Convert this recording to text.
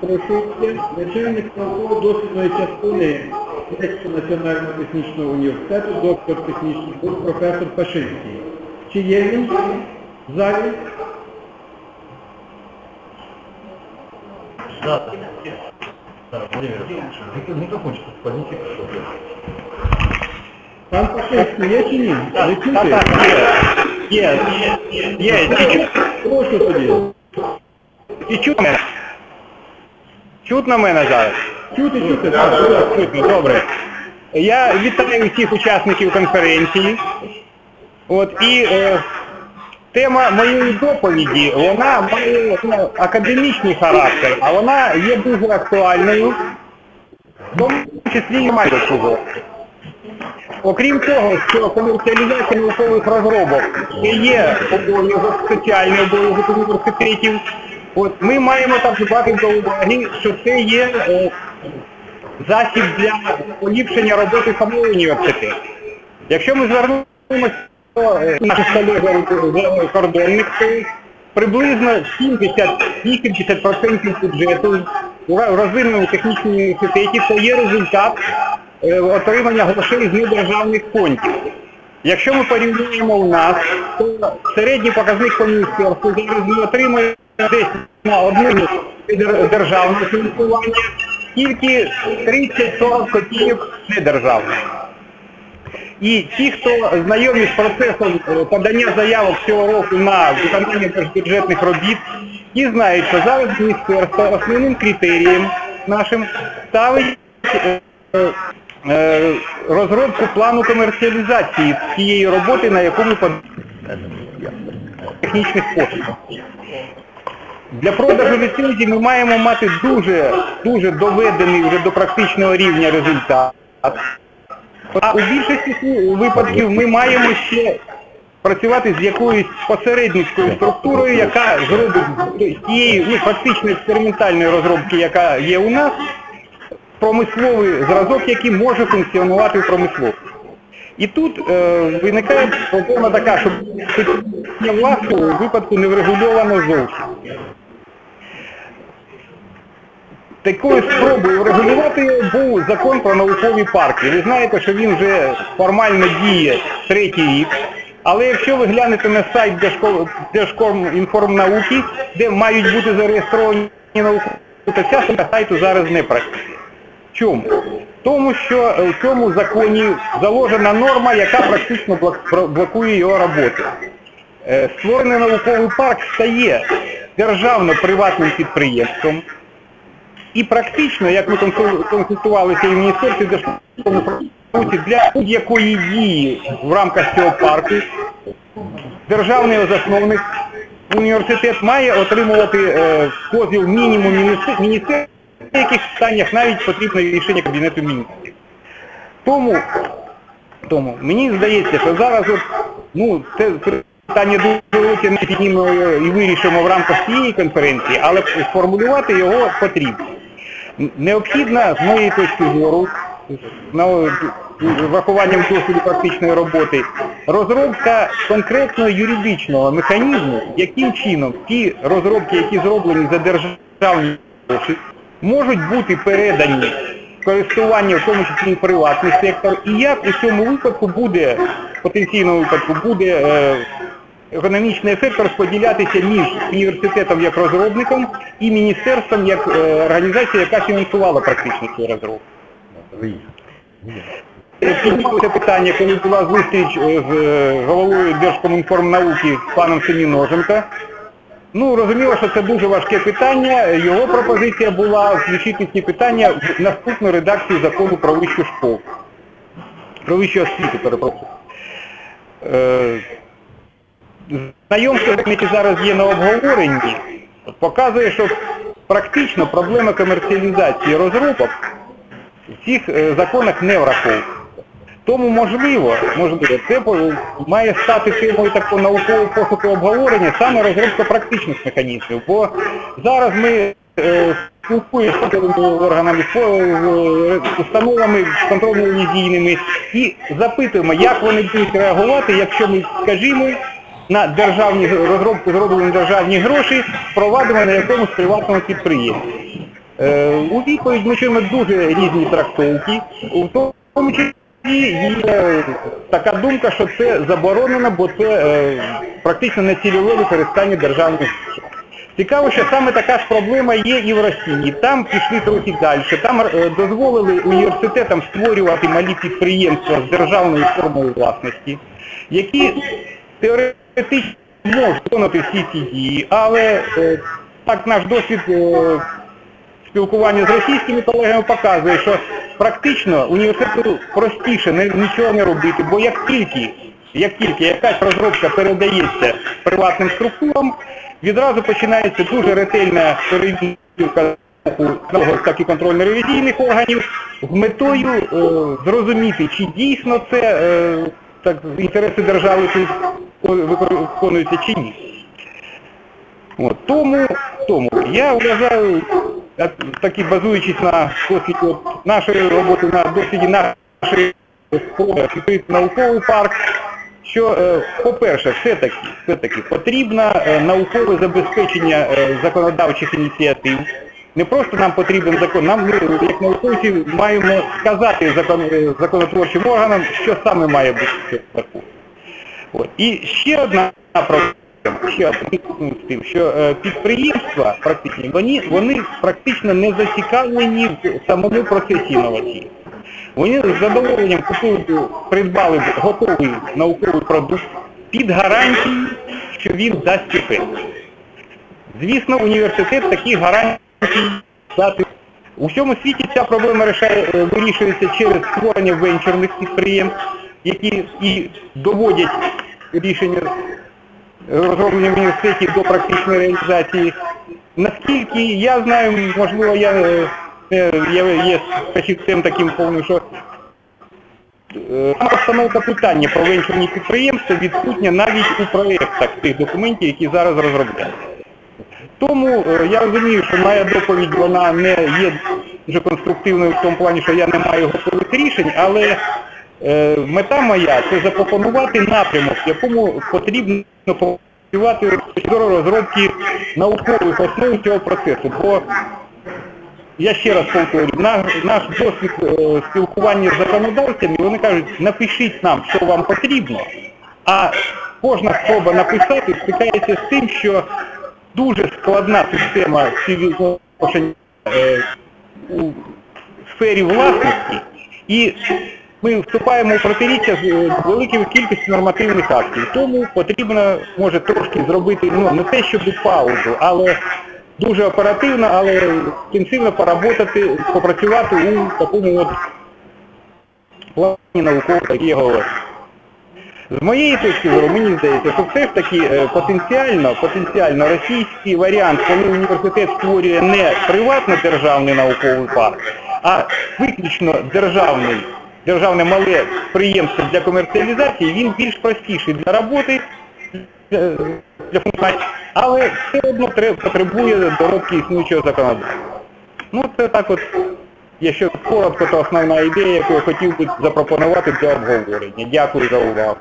Присутня начальник науково-дослідної частини Одеського національного технічного університету, доктор технічних наук, професор Пашинський. Чи є він в залі? Да, да. Пан Пашинський є чи ні? Чути? так, є, є, є, є, Прошу тоді. чутно мене. Чутно мене зараз? Чути, чути. Так, Так, чутно, добре. Я вітаю всіх учасників конференції. От, і е, тема моєї доповіді, вона має ну, академічний характер, а вона є дуже актуальною, в тому числі і має до цього. Окрім того, що комерціалізація наукових розробок це є обов'язок, соціальний обов'язок університетів, от ми маємо також брати до уваги, що це є е, засіб для поліпшення роботи самого університету. Якщо ми звернемося до е, наших колег закордонних, то приблизно 70-80% бюджету у розвиненому технічному університеті це є результат е, отримання грошей з недержавних фондів. Якщо ми порівнюємо у нас, то середній показник по зараз ми отримуємо десь на одну державне фінансування, тільки 30-40 копійок недержавних. І ті, хто знайомі з процесом е, подання заявок цього року на виконання бюджетних робіт, ті знають, що зараз міністерство основним критерієм нашим ставить е, е, розробку плану комерціалізації цієї роботи, на под... технічних послуг. Для продажу ліцензій ми маємо мати дуже, дуже доведений вже до практичного рівня результат. А у більшості випадків ми маємо ще працювати з якоюсь посередницькою структурою, яка зробить тієї ну, фактично експериментальної розробки, яка є у нас, промисловий зразок, який може функціонувати в промисловості. І тут е, виникає проблема така, що питання власного випадку не врегульовано зовсім. Такою спробою врегулювати був закон про наукові парки. Ви знаєте, що він вже формально діє третій рік. Але якщо ви глянете на сайт Держком- Держкомінформнауки, де мають бути зареєстровані наукові, то ця сайту зараз не працює. Чому? Тому що е, в цьому законі заложена норма, яка практично блокує його роботу. Е, Створений науковий парк стає державно-приватним підприємством. І практично, як ми консультувалися і в Міністерстві Держкомінформації, для будь-якої дії в рамках цього парку державний засновник університет має отримувати е, мінімум міністерства, в яких питаннях навіть потрібно рішення Кабінету міністрів. Тому, тому мені здається, що зараз от, ну, це питання дуже велике, ми піднімемо і вирішимо в рамках цієї конференції, але сформулювати його потрібно. Необхідна, з моєї точки зору, на врахуванням досвіду практичної роботи, розробка конкретного юридичного механізму, яким чином ті розробки, які зроблені за державні гроші, можуть бути передані користування, в тому числі приватний сектор, і як у цьому випадку буде, потенційному випадку, буде е, економічний ефект розподілятися між університетом як розробником і міністерством як е, організацією, яка фінансувала практично цю розробку. Піднімалося питання, коли була зустріч е, з е, головою Держкомінформнауки паном Семіноженко. Ну, розуміло, що це дуже важке питання. Його пропозиція була включити ці питання в наступну редакцію закону про вищу школу. Про вищу освіту, перепрошую. Знайомство, яке зараз є на обговоренні, показує, що практично проблема комерціалізації розробок в цих е, законах не враховується. Тому можливо, можливо, це має стати темою такого наукового пошуку обговорення саме розробка практичних механізмів. Бо зараз ми е, спілкуємося з органами, е, установами контрольно-ревізійними і запитуємо, як вони будуть реагувати, якщо ми скажімо, на державні розробку зроблені державні гроші, впровадимо на якомусь приватному підприємстві. Е, у відповідь ми чуємо дуже різні трактовки, у тому числі є така думка, що це заборонено, бо це е, практично нецільове використання державних грошей. Цікаво, що саме така ж проблема є і в Росії. Там пішли трохи далі. Там е, дозволили університетам створювати малі підприємства з державною формою власності, які теоретично можуть виконати всі ці дії, але е, так наш досвід е, спілкування з російськими колегами показує, що практично університету простіше не, нічого не робити, бо як тільки, як тільки якась розробка передається приватним структурам, відразу починається дуже ретельна перевірка так і контрольно-ревізійних органів з метою е, зрозуміти, чи дійсно це е, так, інтереси держави тут виконуються чи ні. От, тому, тому я вважаю, так, таки базуючись на досвіді нашої роботи, на досвіді нашої спроби науковий парк, що, е, по-перше, все-таки, все-таки потрібно е, наукове забезпечення е, законодавчих ініціатив. Не просто нам потрібен закон, нам ми, як науковці маємо сказати закон, законотворчим органам, що саме має бути в цьому. От. І ще одна проблема, ще з тим, що е, підприємства практично, вони, вони практично не зацікавлені в самому процесі інновації. Вони з задоволенням купили, придбали готовий науковий продукт під гарантією, що він дасть ефект. Звісно, університет такі гарантії дати. У всьому світі ця проблема е, вирішується через створення венчурних підприємств, які і доводять рішення розроблення в університеті до практичної реалізації. Наскільки я знаю, можливо, я, е, я є фахівцем таким повним, що е, сама постановка питання про венчурні підприємства відсутня навіть у проєктах тих документів, які зараз розробляються. Тому е, я розумію, що моя доповідь вона не є дуже конструктивною в тому плані, що я не маю готових рішень, але мета моя це запропонувати напрямок, в якому потрібно попрацювати з зору розробки наукових основ цього процесу. Бо я ще раз повторюю, наш, наш досвід е, спілкування з законодавцями, вони кажуть, напишіть нам, що вам потрібно, а кожна спроба написати стикається з тим, що дуже складна система співвідношень е, у сфері власності, і ми вступаємо в протиріччя з е, великою кількістю нормативних актів. Тому потрібно, може, трошки зробити, ну, не те, щоб паузу, але дуже оперативно, але інтенсивно поработати, попрацювати у такому от плані наукового, говорю. З моєї точки зору, мені здається, що все ж таки е, потенціально, потенціально російський варіант, коли університет створює не приватно-державний науковий парк, а виключно державний, державне мале підприємство для комерціалізації, він більш простіший для роботи, е, для функціонування, але все одно потребує доробки існуючого законодавства. Ну це так от, якщо коротко, то основна ідея, яку я хотів би запропонувати для обговорення. Дякую за увагу.